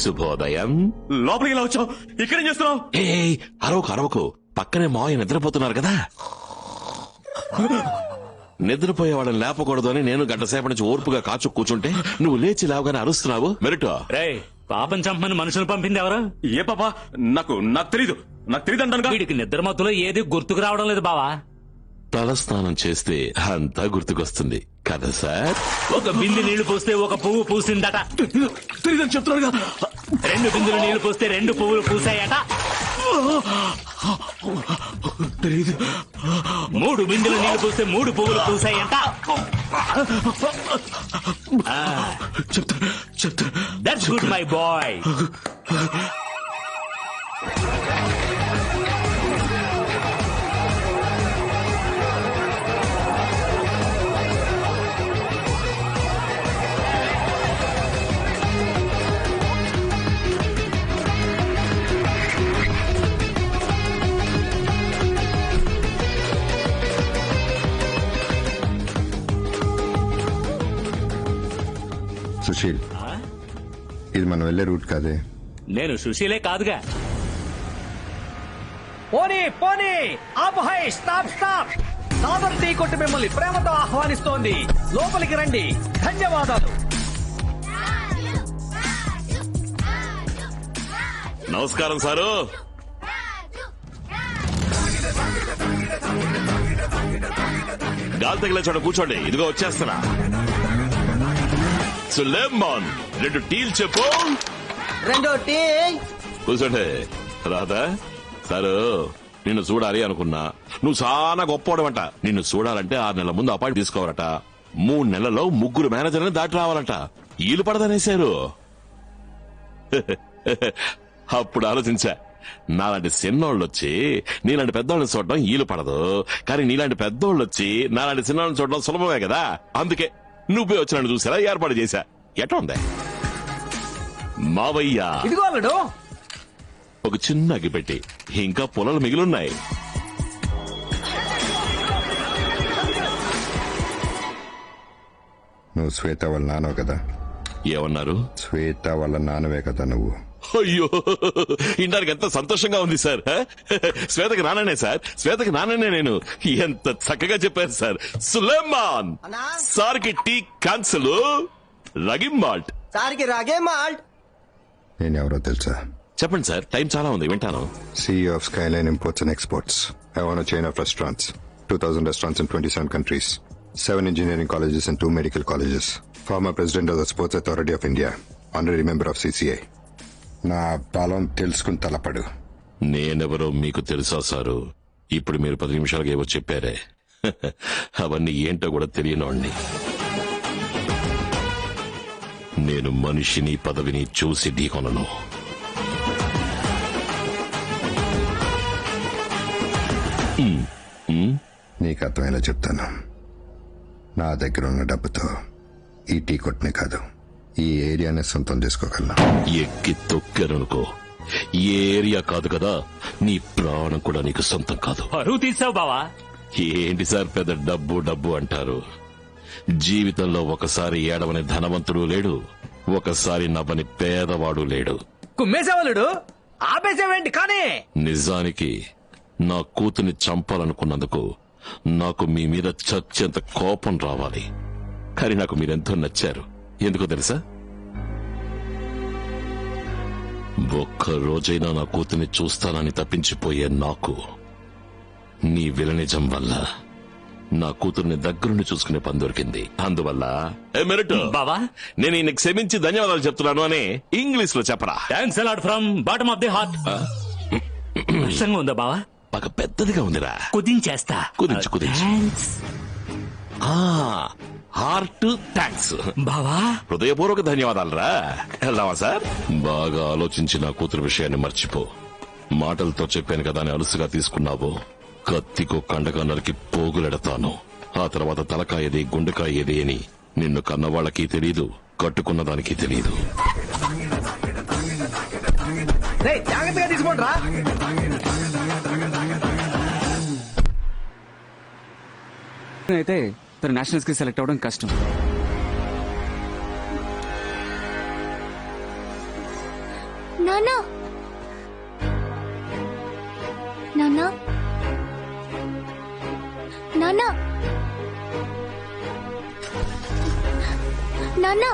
శుభోదయం లోపలికి ఇలా వచ్చావు? ఇక్కడేం చేస్తున్నావు? ఏ అరవకు అరవకు. పక్కనే మాయ నిద్రపోతున్నారు కదా. నిద్రపోయే వాళ్ళని లేపకూడదు అని నేను గంట సేపటి నుంచి ఓర్పుగా కాచు కూర్చుంటే నువ్వు లేచి లేవగానే అరుస్తున్నావు. మెరిటో. రే పాపం చంపమని మనుషులు పంపింది ఎవరు? ఏ పాపా? నాకు నాకు తెలీదు. నాకు తెలీదు అంటాను వీడికి నిద్ర మత్తులో ఏది గుర్తుకు రావడం లేదు బావా. తలస్నానం చేస్తే అంతా గుర్తుకొస్తుంది. కదా సార్? ఒక బింది నీళ్ళు పోస్తే ఒక పువ్వు పూసిందట. చెప్తున్నాడుగా రెండు బిందులు నీళ్ళు పోస్తే రెండు పువ్వులు పూసాయట. తెలీదు. మూడు బిందులు నీళ్ళు పోస్తే మూడు పువ్వులు పూసాయంట. చెప్తా చెప్తా. That's good my boy Sushil. ఇది మనం వెళ్ళే రూట్ కాదే. నేను సుశీలే కాదుగా. పోనీ పోనీ. ఆపు హై స్టాప్ స్టాప్. సాదర్ టీ కొట్టి మిమ్మల్ని ప్రేమతో ఆహ్వానిస్తోంది. లోపలికి రండి. ధన్యవాదాలు. నమస్కారం సారు. గాలి తగిలే చోట కూర్చోండి. ఇదిగో వచ్చేస్తున్నా. సులేమాన్ రెండు టీలు చెప్పు రెండో టీ కూర్చోండి రాదా సారు నిన్ను చూడాలి అనుకున్నా నువ్వు చాలా గొప్పవాడమంట నిన్ను చూడాలంటే ఆరు నెలల ముందు అపాయింట్ తీసుకోవాలట మూడు నెలల్లో ముగ్గురు మేనేజర్ని దాటి రావాలంట ఈలు పడదనేశారు అప్పుడు ఆలోచించా నాలాంటి చిన్నోళ్ళు వచ్చి నీలాంటి పెద్దోళ్ళని చూడడం ఈలు పడదు కానీ నీలాంటి పెద్దోళ్ళు వచ్చి నాలాంటి చిన్నోళ్ళని చూడడం సులభమే కదా అందుకే నువ్వే వచ్చి నన్ను చూసారా ఏర్పాటు చేశా. ఎట్లా ఉంది? మావయ్య. ఇదిగో అల్లుడు. ఒక చిన్న అగ్గిపెట్టి ఇంకా పొలాలు మిగిలిన్నాయి. నువ్వు శ్వేత వాళ్ళ నాన్నవు కదా? ఏమన్నారు? శ్వేత వాళ్ళ నాన్నవే కదా నువ్వు. అయ్యో ఇండానికి ఎంత సంతోషంగా ఉంది సార్ శ్వేతకు నాననే సార్ శ్వేతకు నాననే నేను. ఎంత చక్కగా చెప్పారు సార్. సులేమాన్ సార్కి టీ కాన్సల్ రగిమాల్ట్ సార్కి రగిమాల్ట్ నేను ఎవరో తెలుసా? చెప్పండి సార్ టైం చాలా ఉంది వింటాను. CE of skyline imports and exports. I want chain of restaurants. Two thousand restaurants and twenty seven countries seven engineering colleges and two medical colleges. Former president of the sports authority of India honorary member of CCI నా బలం తెలుసుకుని తలపడు. నేనెవరో మీకు తెలుసా sir? ఇప్పుడు మీరు పది నిమిషాలుగా ఏవో చెప్పారే. అవన్నీ ఏంటో కూడా తెలియనోడిని నేను మనిషిని పదవిని చూసి ఢీకొనను. నీకు అర్థమయ్యేలా చెప్తాను. నా దగ్గర ఉన్న డబ్బుతో ఈ టీ కొట్టునే కాదు. ఈ ఏరియానే సొంతం చేసుకోగలను ఎక్కి తొక్కారనుకో ఈ ఏరియా కాదు కదా నీ ప్రాణం కూడా నీకు సొంతం కాదు. పరువు తీసావు బావా. ఏంటి సార్ పెద్ద డబ్బు డబ్బు అంటారు? జీవితంలో ఒకసారి ఏడవని ధనవంతుడు లేడు ఒకసారి నవ్వని పేదవాడు లేడు. కుమ్మేసేవల్లుడు ఆపేసేవేంటి కానీ? నిజానికి నా కూతుని చంపాలనుకున్నందుకు నాకు మీ మీద చచ్చేంత కోపం రావాలి. కానీ నాకు మీరెంతో నచ్చారు. ఎందుకో తెలుసా? ఒక్క రోజైనా నా కూతుని చూస్తానని తప్పించిపోయే నాకు నీ విలనిజం వల్ల నా కూతుర్ని దగ్గరుండి చూసుకునే పని దొరికింది. అందువల్ల ఏ మెరిట్! బావా? నేను ఈయన క్షమించి ధన్యవాదాలు చెప్తున్నాను అని ఇంగ్లీష్లో చెప్పరా thanks from bottom of the heart కష్టంగా ఉందా బావా? పెద్దదిగా ఉందిరా. కుదించేస్తా. కుదించు, కుదించు. థ్యాంక్స్ ఆ హార్ట్ థ్యాంక్స్ బావా. హృదయపూర్వక ధన్యవాదాలు రా వెళ్దామా సార్? బాగా ఆలోచించి నా కూతురు విషయాన్ని మర్చిపో. మాటలతో చెప్పాను కదా అని అలుసుగా తీసుకున్నావు కత్తికో కండగా నరికి పోగులెడతాను. ఆ తర్వాత తలకాయది గుండెకాయది అని నిన్ను కన్నవాళ్ళకి తెలీదు కట్టుకున్న దానికి రా అయితే తను నేషనల్స్కి సెలెక్ట్ అవ్వడం కష్టం. నానా నానా నానా నానా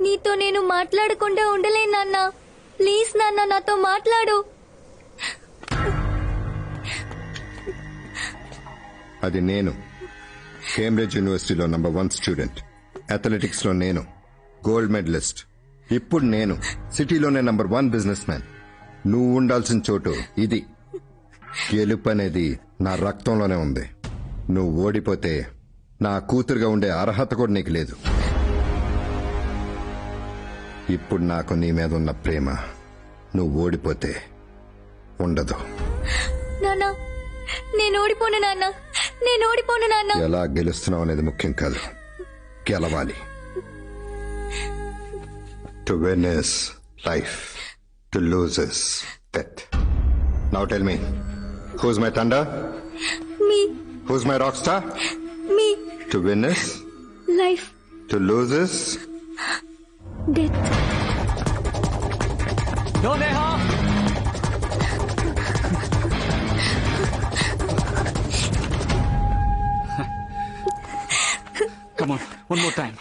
నీతో నేను మాట్లాడకుండా ఉండలేను నాన్న. ప్లీజ్ నాన్న నాతో మాట్లాడు. అది నేను. కేంబ్రిడ్జ్ యూనివర్సిటీలో నంబర్ వన్ స్టూడెంట్ అథ్లెటిక్స్లో నేను. గోల్డ్ మెడలిస్ట్ ఇప్పుడు నేను. సిటీలోనే నంబర్ వన్ బిజినెస్ మ్యాన్ నువ్వు ఉండాల్సిన చోటు ఇది. గెలుపు అనేది నా రక్తంలోనే ఉంది. నువ్వు ఓడిపోతే నా కూతురుగా ఉండే అర్హత కూడా నీకు లేదు. ఇప్పుడు నాకు నీ మీద ఉన్న ప్రేమ నువ్వు ఓడిపోతే ఉండదు. నాన్న నేను ఓడిపోను నాన్న నేను ఓడిపోను నాన్న. ఎలా గెలుస్తున్నావు అనేది ముఖ్యం కాదు. గెలవాలి. To win is life to lose is death now tell me who's my thunder me who's my rock star me to win is life to lose is death no Neha come on one more time